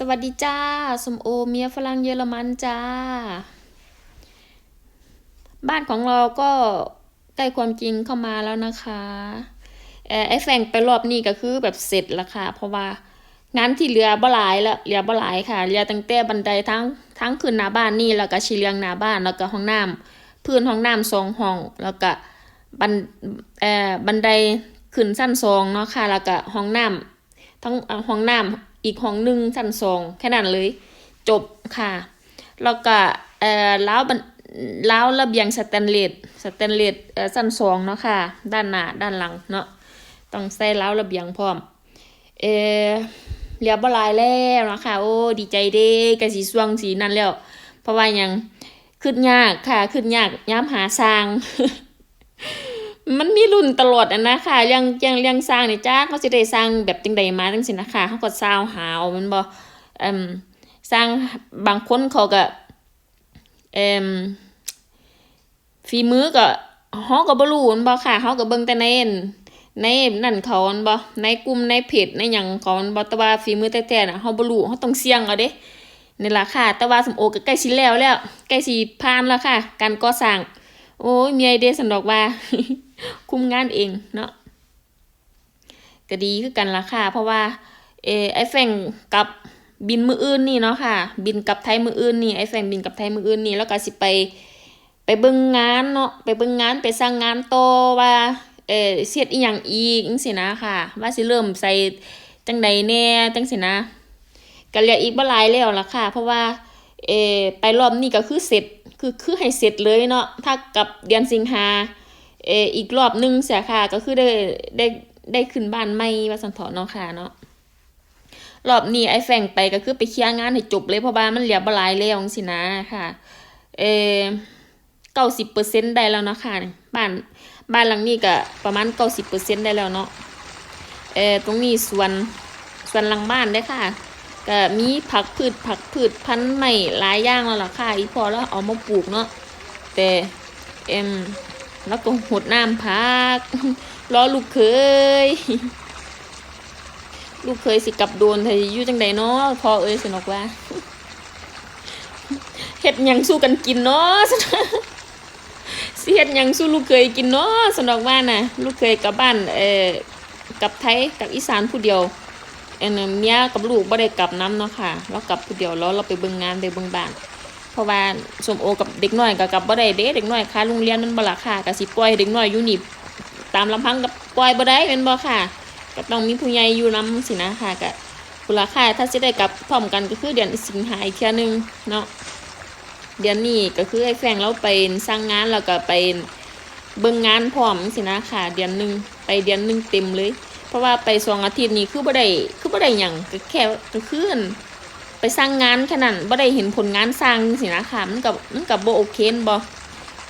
สวัสดีจ้าสมโอเมียฝรั่งเยอรมันจ้า บ้านของเราก็ใกล้ความจริงเข้ามาแล้วนะคะไอ้แฝงไปรอบนี้ก็คือแบบเสร็จล้วค่ะ เพราะว่างานที่เหลือบ่หลายแล้วเหลือบ่หลายค่ะเหลือตั้งแต่บันไดทั้งทั้งขึ้นหน้าบ้านนี่แล้วก็ชีเลียงหน้าบ้านแล้วก็ห้องน้ำพื้นห้องน้ำสองห้อง แล้วก็บันเอ่อบันไดขึ้นชั้นสองเนาะค่ะ แล้วก็ห้องน้ำทั้งห้องน้ำ อีกห้องหนึ่งชั้นสองแค่นั้นเลย จบค่ะ แล้วก็เอ่อล้าวบันล้าวระเบียงสแตนเลสสแตนเลสเอ่อชั้นสองเนาะค่ะ ด้านหน้าด้านหลังเนาะต้องใส่ล้าวระเบียงพร้อม เออเหลือบ่หลายแล้วเนาะค่ะโอ้ดีใจเด้ก็สิสวงสีนั่นแล้ว เพราะว่ายังขึ้นยากค่ะขึ้นยากย้ำหาสร้าง มันมีรุ่นตลอดอะนะค่ะยังยังยังสร้างนี่จ้าเขาสิได้สร้างแบบจังใดมาจังซี่นะคะเขาก็ซาวหาวมันบ่เอ่มสร้างบางคนเขาก็เอ่มฝีมือก็เฮาก็บ่รู้มันบ่ค่ะเฮาก็เบิ่งแต่ในอั่นในนั่นเขามันบ่ในกลุ่มในเพจในหยังเขามันบ่แต่ว่าฝีมือแท้ๆน่ะเฮาบ่รู้เฮาต้องเสี่ยงเอาเด้นี่ล่ะค่ะ แต่ว่าสมโอก็ใกล้สิแล้วแล้วใกล้สิผ่านแล้วค่ะ การก่อสร้าง โอ้ยมีไอเดียสันดอกว่า คุมงานเองเนาะก็ดีคือกันละค่ะ เพราะว่าเอไอแฟงกับบินมืออื่นนี่เนาะค่ะ บินกับไทยมืออื่นนี่ไอแฟงบินกับไทยมืออื่นนี่แล้วก็สิไปไปเบิ่งงานเนาะไปเบิ่งงานไปสร้างงานโตว่าเออเสียดอีหยังอีกจังซี่นะค่ะ ว่าสิเริ่มใส่จังใดแน่จังซี่นะก็เหลืออีกบ่หลายแล้วล่ะค่ะ เพราะว่าเออไปรอบนี้ก็คือเสร็จคือคือให้เสร็จเลยเนาะถ้ากับเดือนสิงหา เอออีกรอบหนึงเสียค่ะก็คือได้ได้ได้ขึ้นบ้านใหม่ว่าสันเถาะเนาะค่ะเนาะรอบนี้ไอ้แฝงไปก็คือไปเคลียร์งานให้จบเลยเพราะว่ามันเหลือบลายแล้วจังซี่นะค่ะ เออ90%ได้แล้วเนาะค่ะบ้านบ้านหลังนี้ก็ประมาณ90%ได้แล้วเนาะเออตรงนี้สวนสวนหลังบ้านได้ค่ะก็มีผักพืชผักพืชพันธุ์ใหม่หลายอย่างแล้วล่ะค่ะอีพอแล้วเอามาปลูกเนาะแต่เอ็ม แล้วก็หดน้ำพักรอลูกเคย ลูกเคยสิกลับโดนเธออยู่จังใดเนาะพอเอ้ยสนอกว่าเฮ็ดยังสู้กันกินเนาะสิเฮ็ดยังสู้ลูกเคยกินเนาะสนอกว่าน่ะ ลูกเคยกลับบ้านเอ่อกลับไทยกลับอีสานผู้เดียวเอ็นเมียกับลูกบ่ได้กลับน้ำเนาะค่ะเรากลับผู้เดียวแล้วเราไปเบิ่งงานไปเบิ่งบ้าน ราะว่าสมโอกับเด็กน้อยก็กลับบ่ได้เด้เด็กน้อยค่ะโรงเรียนมันบ่ล่ะค่ะก็สิปล่อยเด็กน้อยอยู่นี่ตามลำพังกับปล่อยบ่ได้แม่นบ่ค่ะก็ต้องมีผู้ใหญ่อยู่นํสินะค่ะก็ผู้ละค่ะถ้าสิได้กลับพร้อมกันก็คือเดือนสิงหาอีกเทื่อนึงเนาะเดือนนี้ก็คือไอ้แฟงเราไปสร้างงานแล้วก็ไปเบิ่งงานพร้อมสินะค่ะ เดือนหนึงไปเดือนหนึงเต็มเลย เพราะว่าไปสองอาทิตย์นี้คือบ่ได้คือบ่ได้หยังก็แค่ก็คืออั่น ไปสร้างงานแค่นั้นบ่ได้เห็นผลงานสร้างสินะค่ะมันก็มันก็บ่โอเคนบ่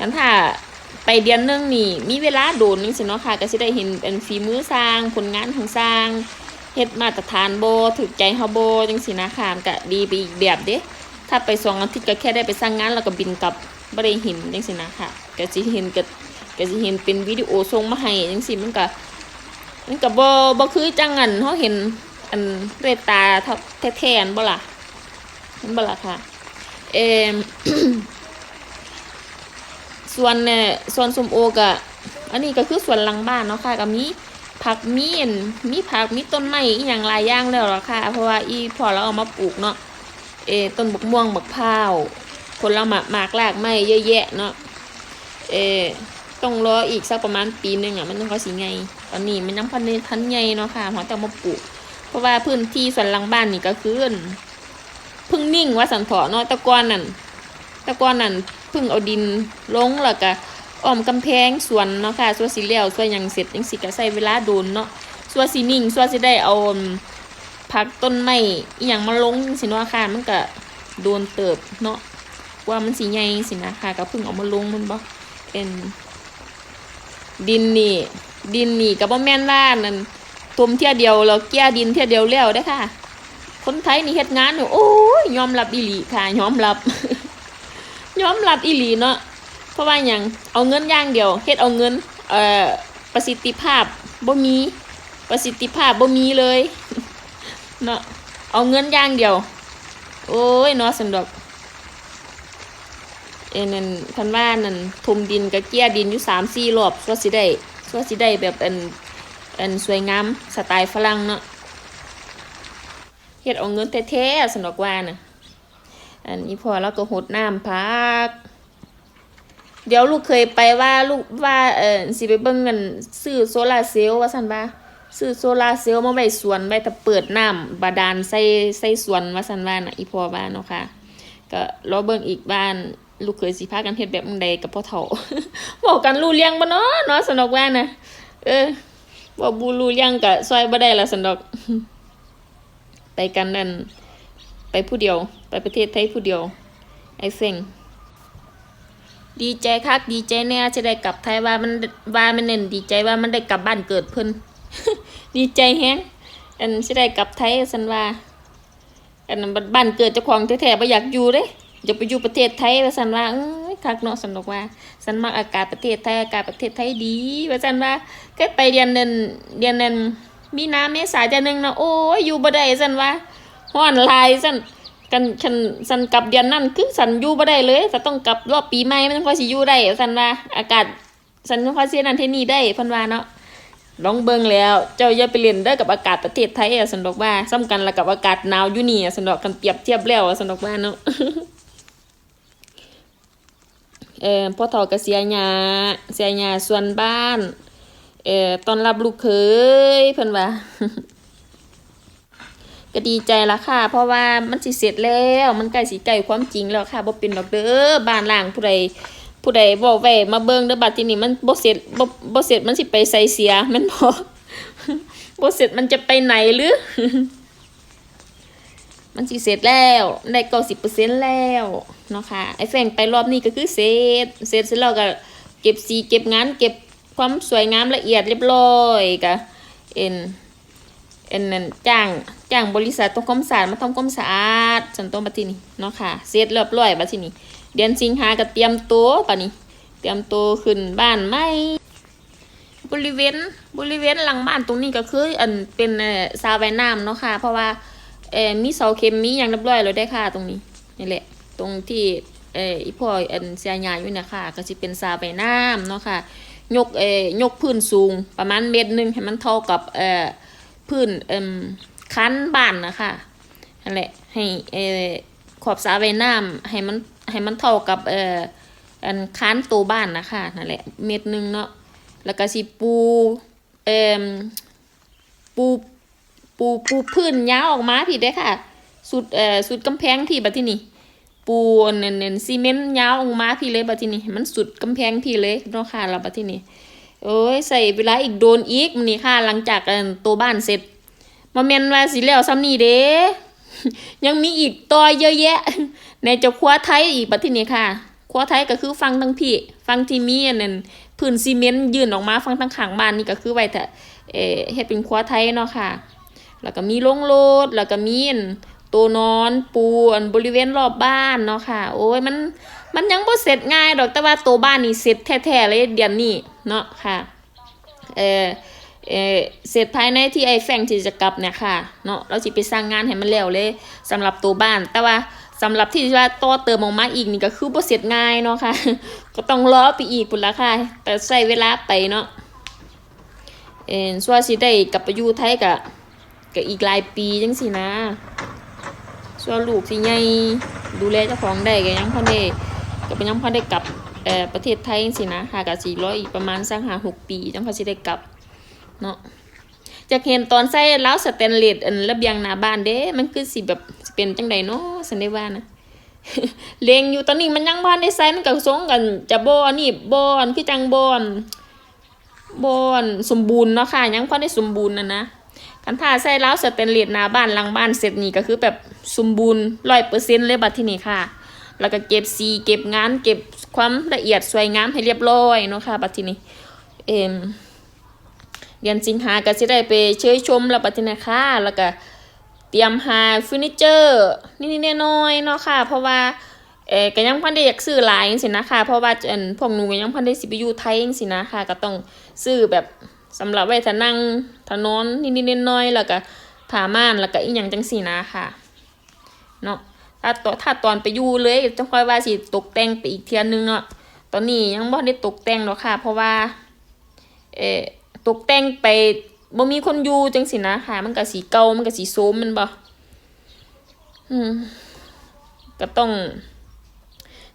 งั้นถ้าไปเดือนนึงนี่มีเวลาโดนจังซี่เนาะค่ะ ก็สิได้เห็นเป็นฝีมือสร้างผลงานของสร้างเฮ็ดมาตรฐานโบถูกใจเฮาโบจังซี่นะค่ะมันก็ดีไปอีกแบบเด้ถ้าไปสองอาทิตย์ก็แค่ได้ไปสร้างงานแล้วก็บินกลับบ่ได้เห็นจังซี่นะค่ะก็สิเห็นก็ก็สิเห็นเป็นวิดีโอส่งมาให้จังซี่มันก็มันก็บ่บ่คือจังอันเฮาเห็นอันด้วยตาเท่าแท้ๆอันบ่ล่ะ มันบ่ละค่ะเอมส่วนเนี่ยส่วนสมโอก็อันนี้ก็คือส่วนหลังบ้านเนาะค่ะก็มีผักมีนมีผักมีต้นไม้อีหยังหลายอย่างแล้วล่ะค่ะ เพราะว่าอีพอเราเอามาปลูกเนาะเอต้นบกม่วงบักพร้าวผลไม้หมากรากไม้เยอะแยะเนาะเอต้องรออีกสักประมาณปีหนึ่งอะมันต้องก็สิไงตอนนี้มันยังพันในพันใหญ่เนาะค่ะหัวแต่มาปลูก เพราะว่าพื้นที่ส่วนหลังบ้านนี่ก็คืออั่น พึ่งนิ่งว่าสันเถาะเนาะตะกอนนั่นตะกอนนั่นพึ่งเอาดินลงแล้วก็อ้อมกำแพงสวนเนาะค่ะส่วนสีเหลี้ยวส่วนยังเสร็จยังสิก็ใช้เวลาโดนเนาะส่วนสีนิ่งส่วนสิได้เอาผักต้นไม้อีหยังมาลงสิเนาะค่ะมันก็โดนเติบเนาะว่ามันสิใหญ่สินะค่ะก็พิ่งเอามาลงมันบ่เป็นดินนี่ดินนี่กับบ่แม่นว่านั่นทมเที่ยเดียวแล้วเกี้ยดินเที่ยเดียวแล้วเด้ค่ะ คนไทยนี่เฮ็ดงานอยู่โอ้ยยอมรับอีหลีค่ะยอมรับยอมรับอีหลีเนาะเพราะว่าหยังเอาเงินอย่างเดียวเฮ็ดเอาเงินเอ่อประสิทธิภาพบ่มีประสิทธิภาพบ่มีเลยเนาะเอาเงินอย่างเดียว โอ้ยเนาะสันดอกเอ็นนั่นคันว่านั่นทุมดินกับเกี้ยดินอยู่สามสี่รอบสวสิได้สวสิได้แบบอันอันสวยงามสไตล์ฝรั่งเนาะ เฮ็ดเอาเงินแท้ๆสนดอกว่าน่ะ อันนี้พอแล้วก็หดน้ำพัก เดี๋ยวลูกเคยไปว่าลูกว่าเออสิไปเบิ่งกันซื้อโซลาร์เซลล์ว่าซั่นว่าซื้อโซลาร์เซลล์มาไว้สวนไว้ถ้าเปิดน้ำบาดาลใส่ใส่สวนว่าซั่นว่าน่ะอีพอว่าเนาะค่ะ ก็รอเบิ่งอีกบ้านลูกเคยสิพากันเฮ็ดแบบใดกับพ่อเฒ่าบอกกันรู้เรื่องบ่เนาะเนาะสนอกว่านะเออบ่บูรู้เรื่องก็ซอยบ่ได้ละสนอก ไปกันนั่นไปผู้เดียว ไปประเทศไทยผู้เดียว ไอ้เซ็งดีใจคักดีใจแน่จะได้กลับไทยว่ามันว่ามันเน้นดีใจว่ามันได้กลับบ้านเกิดเพิ่นดีใจแฮงอันสิได้กลับไทยสันว่าอันบ้านเกิดเจ้าของแท้ๆบ่อยากอยู่เด้อยากไปอยู่ประเทศไทยว่าสันว่าคักเนาะสนุกว่าฉันมักอากาศประเทศไทยอากาศประเทศไทยดีว่าซั่นว่าเคยไปเดือนนันเดือนนัน มีน้าเมษาเดือนหนึ่งนะโอ้ยอยู่บ่ได้ซั่นว่าฮ้อนลายซั่นกันฉันฉันกลับเดือนนั้นคือฉันอยู่บ่ได้เลยก็ต้องกลับรอบปีใหม่มันค่อยสิอยู่ได้ซั่นว่าอากาศฉันค่อยสินั่นที่นี่ได้เพิ่นว่าเนาะลองเบิ่งแล้ว เจ้าอย่าไปเล่นเด้กับอากาศประเทศไทยอะสันดอกว่าซ้ำกันละกับอากาศหนาวอยู่นี่อะสันดอกกันเปรียบเทียบแล้วอะสันดอกว่าเนาะเออพ่อเฒ่าก็เสียหญ้าเสียหญ้าส่วนบ้าน เอ่อตอนรับลูกเขยเพิ่นว่าก็ดีใจละค่ะ เพราะว่ามันสิเสร็จแล้วมันใกล้สิใกล้ความจริงแล้วค่ะบ่เป็นดอกเด้อบ้านล่างผู้ใดผู้ใดเว้าไว้มาเบิ่งเด้อบัดทีนี้มันบ่เสร็จบ่บ่เสร็จมันสิไปใส่เสียแม่นบ่บ่เสร็จมันจะไปไหนหรือ มันสิเสร็จแล้วได้เก้าสิบเปอร์เซ็นต์แล้วเนาะค่ะไอ้แฟงไปรอบนี้ก็คือเสร็จเสร็จเสร็จแล้วก็เก็บสีเก็บงานเก็บ ความสวยงามละเอียดเรียบร้อยก็เอ็นเอ็นนั่นจ้างจ้างบริษัททำความสะอาดมาทำความสะอาดจนต้นบัดทีนี้เนาะค่ะเสร็จเรียบร้อยบัดทีนี้ เดือนสิงหาก็เตรียมตัวปะนี้ เตรียมตัวขึ้นบ้านใหม่บริเวณบริเวณหลังบ้านตรงนี้ก็คืออันเป็นเอ่อสระว่ายน้ำเนาะค่ะ เพราะว่าเอ่อมีเสาเข็มมีอย่างเรียบร้อยแล้วได้ค่ะ ตรงนี้นี่แหละ ตรงที่เอ่ออีพ่ออันเสียหญ้าอยู่เนี่ยค่ะ ก็สิเป็นสระว่ายน้ำเนาะค่ะ ยกเอ่ยกพื้นสูงประมาณเมตรหนึ่งให้มันเท่ากับเอ่อพื้นเอ่มคันบ้านนะคะนั่นแหละให้เอ่อขอบสระว่ายน้ำให้มันให้มันเท่ากับเอ่ออันคันตัวบ้านนะคะนั่นแหละเมตรหนึ่งเนาะแล้วก็สิปูเอ่มปูปูปูพื้นยาวออกมาพี่ได้ค่ะ สุดเอ่อสุดกำแพงที่บัดที่นี่ ปูเน้นเน้นซีเมนต์ยาวออกมาพี่เลยบัดที่นี่มันสุดกำแพงพี่เลยเนาะค่ะเราบัดที่นี่โอ้ยใส่เวลาอีกโดนอีกมื้อนี้ค่ะ หลังจากตัวบ้านเสร็จมาแม่นว่าสิแล้วซ้ำนี่เด้ยังมีอีกต่อเยอะแยะ ในจ้าครัวไทยอีกบัดที่นี่ค่ะครัวไทยก็คือฟังทั้งพี่ ฟังที่มีอันนั้นพื้นซีเมนต์ยื่นออกมาฟังทั้งขางบ้านนี่ก็คือไว้แต่เออเฮ็ดเป็นครัวไทยเนาะค่ะ แล้วก็มีโรงรถแล้วก็มีน ตัวนอนปูอันบริเวณรอบบ้านเนาะค่ะ โอ้ยมันมันยังบ่เสร็จง่ายดอกแต่ว่าตัวบ้านนี่เสร็จแท้ๆเลยเดือนนี้เนาะค่ะเออเออเสร็จภายในที่ไอ้แฟงที่จะกลับเนี่ยค่ะเนาะเราสิไปสร้างงานให้มันแล้วเลยสำหรับตัวบ้าน แต่ว่าสำหรับที่ว่าต่อเติมออกมาอีกนี่ก็คือบ่เสร็จง่ายเนาะค่ะ ก็ต้องรอไปอีกพุ่นละค่ะ แต่ใช้เวลาไปเนาะเอ็นส่วนสิได้กลับไปอยู่ไทยก็ก็อีกหลายปีจังสินะ ส่วนลูกสิใหญ่ดูแลเจ้าของได้ก็ยังพอได้ก็เป็นยังพอได้กลับประเทศไทยจังสินะค่ะก็สิรออีกประมาณสัก5 6ปีจังพอสิได้กลับเนาะจากเห็นตอนใส่เล้าสแตนเลสอันระเบียงหน้าบ้านเด้มันคือสิแบบเป็นจังใดเนาะสันได้ว่านะเลงอยู่ตอนนี้มันยังบ้านได้ใส่มันก็สงกันจะบอนนี้บ่อันคือจังบอนบอนสมบูรณ์เนาะค่ะยังพอได้สมบูรณ์นะนะ คันถ้าใส่เล้าวสแตนเลสหน้าบ้านหลังบ้านเสร็จนี่ก็คือแบบสมบูรณ์100%เซ็นต์เลยบัดทีนี้ค่ะ แล้วก็เก็บสีเก็บงาน เก็บความละเอียดสวยงามให้เรียบร้อยเนาะค่ะบัดทีนี้เอ็มเดือนสิงหาก็สิได้ไปเชยชมแล้วปัจจุบันค่ะแล้วก็เตรียมหาเฟอร์นิเจอร์นิดๆน้อยๆเนาะค่ะ เพราะว่าเออก็ยังพันได้อยากซื้อหลายจังซี่นะค่ะเพราะว่าอันพวกหนูก็ยังพันได้สิไปอยู่ไทยจังซี่นะค่ะก็ต้องซื้อแบบ สำหรับไว้ถ้านั่งถนนนิดๆน้อยๆแล้วก็ผ้าม่านแล้วก็อีหยังจังซี่นะค่ะเนาะถ้าตอนถ้าตอนไปอยู่เลยจะค่อยว่าสิตกแต่งไปอีกเทื่อนึงเนาะตอนนี้ยังบ่ได้ตกแต่งหรอกค่ะ เพราะว่าเออตกแต่งไปบ่มีคนอยู่จังสินะค่ะ มันก็สีเก่ามันก็สีโซมมันบ่อืมก็ต้อง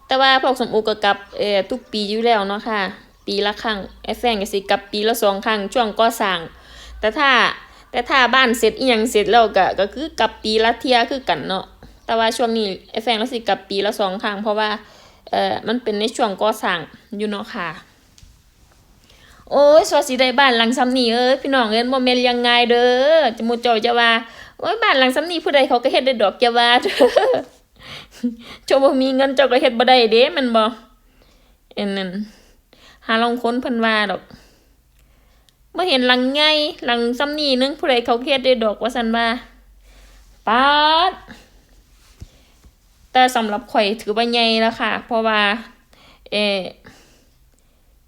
แต่ว่าพวกสมโอก็กลับเอ่อทุกปีอยู่แล้วเนาะค่ะ ปีละครั้งไอ้แฟนก็สิกลับปีละสองครั้งช่วงก่อสร้าง แต่ถ้าแต่ถ้าบ้านเสร็จอีหยังเสร็จแล้วก็ก็คือกลับปีละเที่ยคือกันเนาะแต่ว่าช่วงนี้ไอ้แฟนเราสิกลับปีละสองครั้งเพราะว่าเอ่อมันเป็นในช่วงก่อสร้างอยู่เนาะค่ะโอ้ยสวัสดีได้บ้านหลังซ้ำนี่เอ้ยพี่น้องเอิ้นบ่แม่นยังไงเด้อจะหมู่เจ้าจะว่าโอ้ยบ้านหลังซ้ำนี่ผู้ใดเขาก็เฮ็ดได้ดอกจะว่าเด้อเจ้าบ่มีเงินเจ้าก็เฮ็ดบ่ได้เด้มันบ่อันนั้น หาลองค้นเพิ่นว่าดอกบ่อเห็นหลังใหญ่หลังซ้ำนี่นึงผู้ใดเขาเฮ็ดได้ดอกว่าซั่นว่าป๊าดแต่สำหรับข่อยถือว่าใหญ่แล้วค่ะ เพราะว่าเออ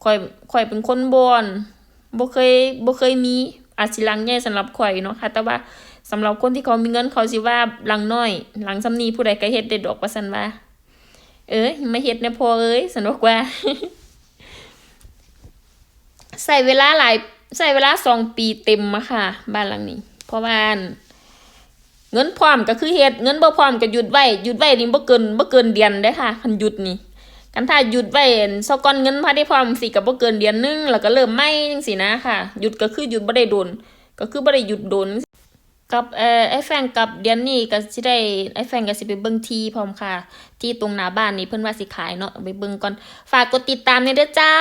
ข่อยข่อยเป็นคนบอนบ่เคยบ่เคยมีอาจสิหลังใหญ่สำหรับข่อยเนาะค่ะ แต่ว่าสำหรับคนที่เขามีเงินเขาสิว่าหลังน้อย หลังซ้ำนี้ผู้ใดก็เฮ็ดได้ดอกว่าซั่นว่า เอ้ยมาเฮ็ดแน่พ่อเอ้ยสนุกว่า ใส่เวลาหลายใส่เวลาสองปีเต็มอะค่ะ บ้านหลังนี้ เพราะว่าเงินพร้อมก็คือเฮ็ดเงินบ่พร้อมก็หยุดไว้หยุดไว้นี่บ่เกินบ่เกินเดือนเด้ค่ะคันหยุดนี่กันถ้าหยุดไว้ซะก่อนเงินพาได้พร้อมสิก็บ่เกินเดือนหนึงแล้วก็เริ่มใหม่จังซี่นะค่ะ หยุดก็คือหยุดบ่ได้โดน ก็คือบ่ได้หยุดโดนกับเอ่อไอ้แฟนกับเดือนนี้ก็สิได้ไอ้แฟนก็สิไปเบิ่งที่พร้อมค่ะ ที่ตรงหน้าบ้านนี่เพิ่นว่าสิขายเนาะไปเบิ่งก่อนฝากกดติดตามด้วยเด้อจ้า